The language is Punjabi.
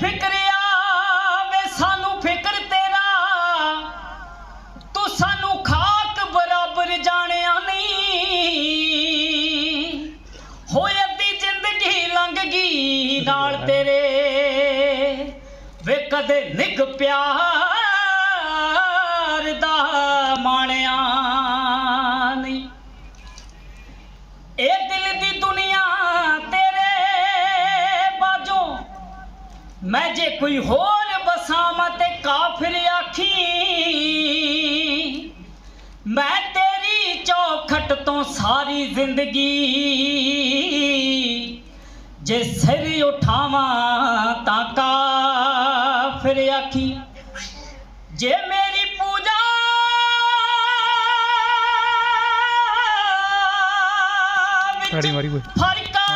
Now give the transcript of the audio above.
ਫਿਕਰਿਆ ਵੇ ਸਾਨੂੰ ਫਿਕਰ ਤੇਰਾ। ਤੂੰ ਸਾਨੂੰ ਖਾਕ ਬਰਾਬਰ ਜਾਣਿਆ ਨਹੀਂ। ਹੋਏ ਅੱਧੀ ਜ਼ਿੰਦਗੀ ਲੰਘ ਗਈ ਨਾਲ ਤੇਰੇ। ਵੇ ਕਦੇ ਨਿਗ ਪਿਆਰ ਦਾ ਮਾਣਿਆ ਨਹੀਂ। ਇਹ ਮੈਂ ਜੇ ਕੋਈ ਹੋਰ ਬਸਾਵਾਂ ਤੇ ਕਾਫਰ ਆਖੀ ਮੈਂ ਤੇਰੀ ਚੌਖਟ ਤੋਂ ਸਾਰੀ ਜ਼ਿੰਦਗੀ ਜੇ ਸਿਰ ਉਠਾਵਾਂ ਤਾਂ ਕਾਫਰ ਆਖੀ ਜੇ ਮੇਰੀ ਪੂਜਾ ਕੋਈ। ਫਰਕਾ